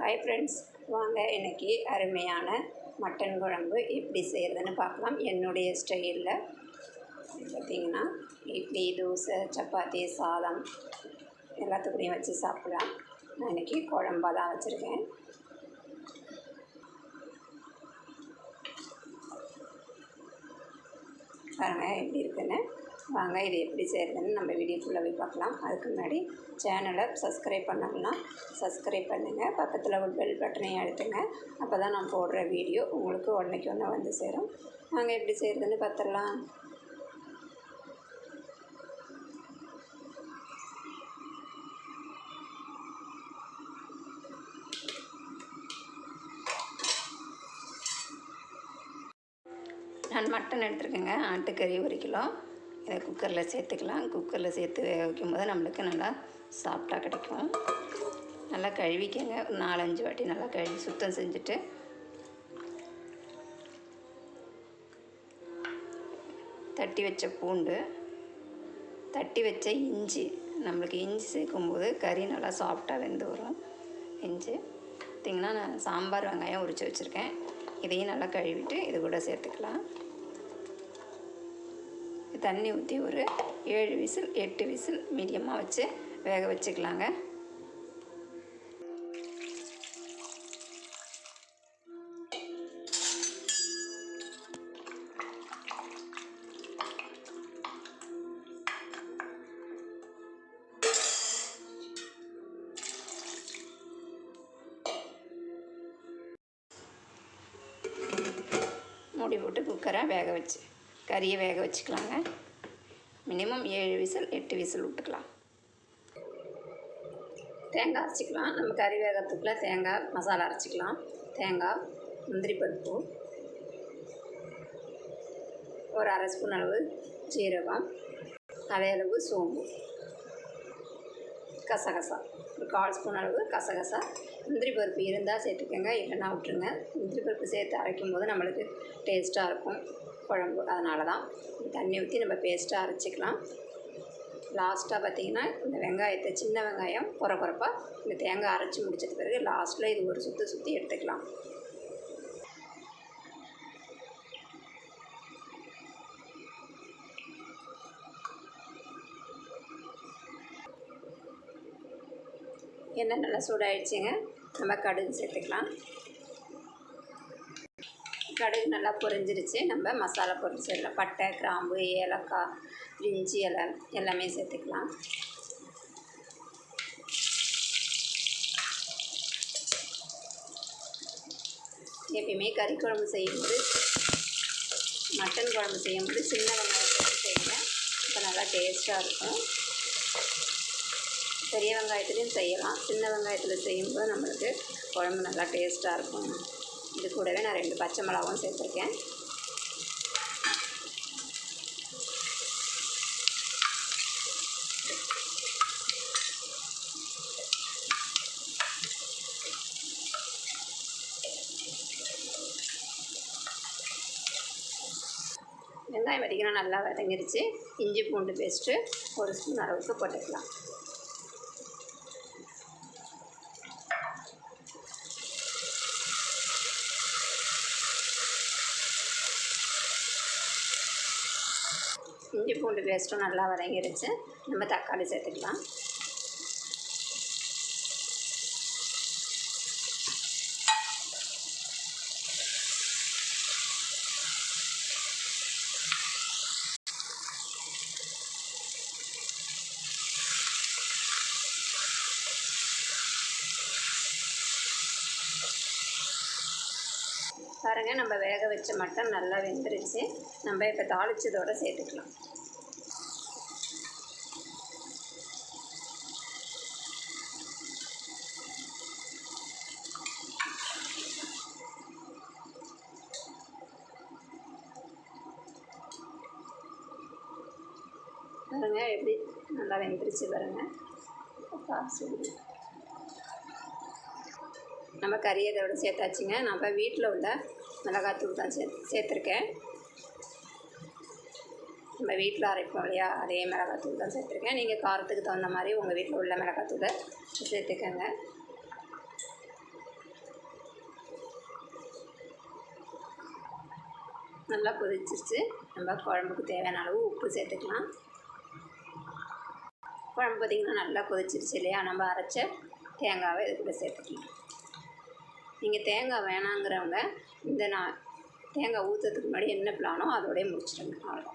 Hi friends வாங்க இன்றைக்கி அருமையான மட்டன் குழம்பு எப்படி செய்கிறதுன்னு பார்க்கலாம். என்னுடைய ஸ்டைலில். பார்த்திங்கன்னா இட்லி தோசை சப்பாத்தி சாதம் எல்லாத்துக்கூடையும் வச்சு சாப்பிடலாம். நான் இன்றைக்கி குழம்பாக தான் வச்சுருக்கேன். பாருங்கள் எப்படி இருக்குன்னு. வாங்க இது எப்படி செய்கிறதுன்னு நம்ம வீடியோக்குள்ளே போய் பார்க்கலாம். அதுக்கு முன்னாடி சேனலை சப்ஸ்கிரைப் பண்ணோம்னா சப்ஸ்கிரைப் பண்ணுங்கள் பக்கத்தில் ஒரு பெல் பட்டனையும் அழுத்துங்க. அப்போ தான் நான் போடுற வீடியோ உங்களுக்கு உடனேக்கு ஒன்று வந்து சேரும். வாங்க எப்படி செய்கிறதுன்னு பார்த்துடலாம் நான் மட்டன் எடுத்துருக்கேங்க. ஆட்டுக்கறி ஒரு கிலோ. இதை குக்கரில் சேர்த்துக்கலாம். குக்கரில் சேர்த்து வேக வைக்கும் போது நம்மளுக்கு நல்லா சாஃப்டாக கிடைக்கும். நல்லா கழுவிக்கங்க. ஒரு நாலஞ்சு வாட்டி நல்லா கழுவி சுத்தம் செஞ்சுட்டு. தட்டி வச்ச பூண்டு தட்டி வச்ச இஞ்சி. நம்மளுக்கு இஞ்சி சேர்க்கும்போது கறி நல்லா சாஃப்டாக வெந்து வரும். இஞ்சி. பார்த்திங்கன்னா நான் சாம்பார் வெங்காயம் உரித்து வச்சுருக்கேன். இதையும் நல்லா கழுவிட்டு இது கூட சேர்த்துக்கலாம். தண்ணி ஊற்றி ஒரு ஏழு விசில் எட்டு விசில் மீடியமாக வச்சு வேக வச்சுக்கலாங்க. மூடி போட்டு குக்கரை வேக வச்சு. கறியை வேக வச்சுக்கலாங்க. மினிமம் ஏழு விசில் எட்டு விசில் விட்டுக்கலாம். தேங்காய் அரைச்சிக்கலாம். நம்ம கறி வேகத்துக்குள்ளே தேங்காய் மசாலா அரைச்சிக்கலாம். தேங்காய் முந்திரி பருப்பு ஒரு அரை ஸ்பூன் அளவு ஜீரகம் அதே அளவு சோம்பு கசகசா. ஒரு கால் ஸ்பூன் அளவு கசகசா. முந்திரி பருப்பு இருந்தால் சேர்த்துக்கோங்க இல்லைன்னா விட்டுருங்க. முந்திரி பருப்பு சேர்த்து அரைக்கும் போது நம்மளுக்கு டேஸ்ட்டாக இருக்கும். குழம்பு. அதனால தான் தண்ணி ஊற்றி நம்ம பேஸ்ட்டாக அரைச்சிக்கலாம். லாஸ்ட்டாக பார்த்தீங்கன்னா இந்த வெங்காயத்தை சின்ன வெங்காயம் குறை குறைப்பாக இந்த தேங்காய் அரைச்சி முடிச்சது பிறகு லாஸ்ட்டில் இது ஒரு சுற்றி சுற்றி எடுத்துக்கலாம். எண்ணெய் நல்லா சூடாயிடுச்சுங்க. நம்ம கடுகு சேர்த்துக்கலாம். கடுகு நல்லா பொரிஞ்சிருச்சு. நம்ம மசாலா பொரிச்சிடலாம் பட்டை கிராம்பு ஏலக்காய் பிரிஞ்சி இலை எல்லாமே சேர்த்துக்கலாம். எப்பயுமே கறி குழம்பு செய்யும்போது மட்டன் குழம்பு செய்யும்போது சின்ன வெங்காயம் சேர்த்து செய்யுங்க. இப்போ நல்லா டேஸ்ட்டாக இருக்கும். பெரிய வெங்காயத்துலேயும் செய்யலாம். சின்ன வெங்காயத்தில் செய்யும்போது நம்மளுக்கு குழம்பு நல்லா டேஸ்ட்டாக இருக்கும். இது கூடவே நான் ரெண்டு பச்சை மிளகாவும் சேர்த்துருக்கேன். வெங்காயம் வடிக்கணும் நல்லா வதங்கிருச்சு. இஞ்சி பூண்டு பேஸ்ட்டு ஒரு ஸ்பூன் அளவுக்கு போட்டுக்கலாம். இஞ்சி பூண்டு பேஸ்ட்டும் நல்லா வதங்கிருச்சு. நம்ம தக்காளி சேர்த்துக்கலாம். பாருங்கள் நம்ம வேக வச்ச மட்டன் நல்லா வெந்துருச்சு. நம்ம இப்போ தாளிச்சதோடு சேர்த்துக்கலாம். பாருங்கள் எப்படி நல்லா வெந்துருச்சு பாருங்கள் காசு நம்ம கறியை இதோட சேர்த்தாச்சுங்க. நம்ம வீட்டில் உள்ள மிளகாத்தூள் தான் சே சேர்த்துருக்கேன். நம்ம வீட்டில் அரைப்போம் இல்லையா அதே மிளகாத்தூள் தான் சேர்த்துருக்கேன். நீங்கள் காரத்துக்கு தகுந்த மாதிரி உங்கள் வீட்டில் உள்ள மிளகாத்தூளை சேர்த்துக்கோங்க. நல்லா கொதிச்சிருச்சு. நம்ம குழம்புக்கு தேவையான அளவு உப்பு சேர்த்துக்கலாம். குழம்பு பார்த்திங்கன்னா நல்லா கொதிச்சிருச்சு இல்லையா? நம்ம அரைச்ச தேங்காவை இது கூட சேர்த்துக்கலாம். நீங்கள் தேங்காய் வேணாங்கிறவங்க இந்த நான் தேங்காய் ஊற்றுறதுக்கு முன்னாடி என்ன பிளானோ அதோடய முடிச்சிடுங்க. அவ்வளோ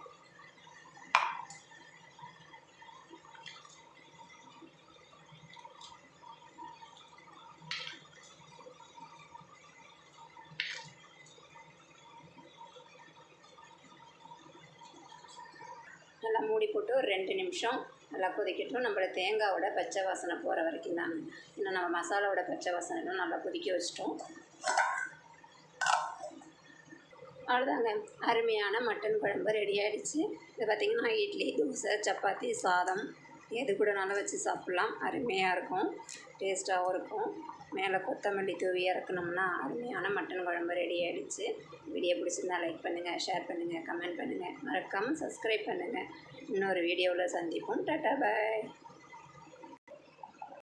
நல்லா மூடி போட்டு ஒரு ரெண்டு நிமிஷம் நல்லா கொதிக்கட்டும். நம்மளோட தேங்காவோட பச்சை வாசனை போகிற வரைக்கும் தாங்க. இன்னும் நம்ம மசாலாவோட பச்சை வாசனைலாம் நல்லா கொதிக்க வச்சிட்டோம். அவ்வளோதாங்க. அருமையான மட்டன் குழம்பு ரெடி ஆகிடுச்சு இது பார்த்திங்கன்னா இட்லி தோசை சப்பாத்தி சாதம். எது கூடனாலும் வச்சு சாப்பிட்லாம். அருமையாக இருக்கும். டேஸ்ட்டாகவும் இருக்கும். மேலே கொத்தமல்லி தூவி இறக்கணும்னா அருமையான மட்டன் குழம்பு ரெடி ஆகிடுச்சு வீடியோ பிடிச்சிருந்தா லைக் பண்ணுங்கள் ஷேர் பண்ணுங்கள் கமெண்ட் பண்ணுங்கள் மறக்காமல் சப்ஸ்கிரைப் பண்ணுங்கள் இன்னொரு வீடியோவில் சந்திப்போம். டாட்டா பாய்